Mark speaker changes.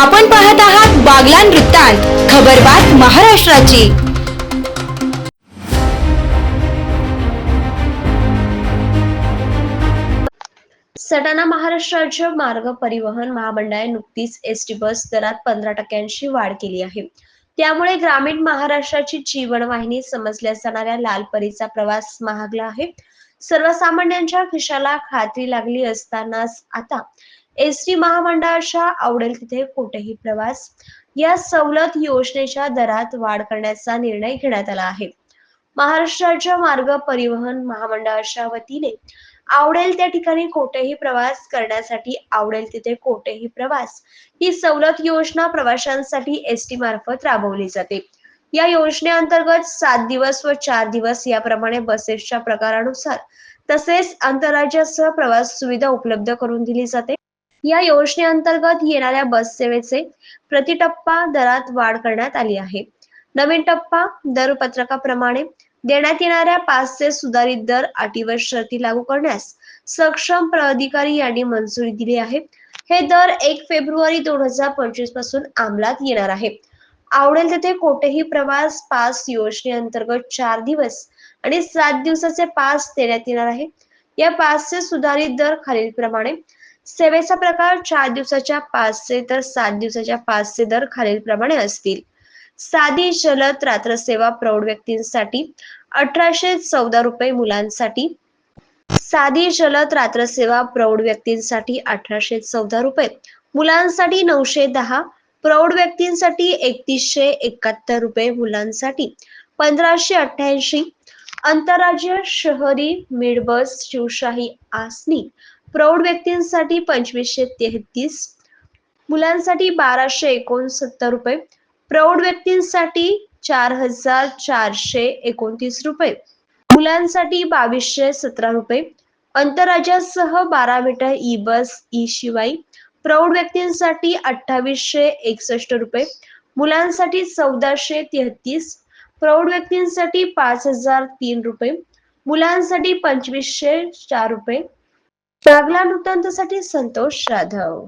Speaker 1: आपण पाहत आहात बागलान वृत्तांत खबरबात महाराष्ट्राची.
Speaker 2: सटाणा महाराष्ट्र राज्य मार्ग परिवहन महामंडळाने नुकतीच एस टी बस दरात पंधरा टक्क्यांची वाढ केली आहे. त्यामुळे ग्रामीण महाराष्ट्राची जीवनवाहिनी समजल्या जाणाऱ्या लालपरीचा प्रवास महागला आहे. सर्वसामान्यांच्या खिशाला खात्री लागली असतानाच आता एस टी महामंडळाच्या आवडेल तिथे कोठेही प्रवास या सवलत योजनेच्या दरात वाढ करण्याचा निर्णय घेण्यात आला आहे. महाराष्ट्राच्या मार्ग परिवहन महामंडळाच्या वतीने आवडेल त्या ठिकाणी कोठेही प्रवास करण्यासाठी आवडेल तिथे कोठेही प्रवास ही सवलत योजना प्रवाशांसाठी एस टी मार्फत राबवली जाते. या योजनेअंतर्गत सात दिवस व चार दिवस याप्रमाणे बसेसच्या प्रकारानुसार तसेच आंतरराज्यासह प्रवास सुविधा उपलब्ध करून दिली जाते. या योजनेअंतर्गत येणाऱ्या बस सेवेचे प्रतिटप्पा दरात वाढ करण्यात आली आहे. नवीन टप्पा दरपत्रकाप्रमाणे देण्यात येणाऱ्या पाचचे सुधारित दर अटी व शर्ती लागू करण्यास सक्षम प्राधिकारी यांनी मंजुरी दिली आहे. हे दर एक फेब्रुवारी दोन हजार पंचवीसपासून अंमलात येणार आहे. आवडेल तिथे कोठेही प्रवास पास योजनेअंतर्गत चार दिवस आणि सात दिवसाचे पास देण्यात येणार आहे. या पासचे सुधारित दर खालीलप्रमाणे सेवेचा प्रकार चार दिवसाच्या पाचशे तर सात दिवसाच्या पाचशे दर खालीलप्रमाणे असतील. साधी जलद रात्र सेवा प्रौढ व्यक्तींसाठी अठराशे चौदा रुपये मुलांसाठी. साधी जलद रात्र सेवा प्रौढ व्यक्तींसाठी अठराशे चौदा रुपये मुलांसाठी नऊशे दहा प्रौढ व्यक्तींसाठी एकतीसशे एकाहत्तर रुपये मुलांसाठी पंधराशे अठ्ठ्याऐंशी. आंतरराज्य शहरी मिडबस शिवशाही आसनी प्रौढ व्यक्तींसाठी पंचवीसशे तेहतीस मुलांसाठी बाराशे एकोणसत्तर रुपये प्रौढ व्यक्तींसाठी चार हजार चारशे एकोणतीस रुपये मुलांसाठी बावीसशे सतरा रुपये आंतरराज्यासह बारा मीटर ई बस ई शिवाय प्रौढ व्यक्तींसाठी अठ्ठावीसशे एकसष्ट रुपये मुलांसाठी चौदाशे तेहतीस प्रौढ व्यक्तींसाठी पाच हजार तीन रुपये मुलांसाठी पंचवीसशे चार रुपये चांगला नृतांतसाठी संतोष जाधव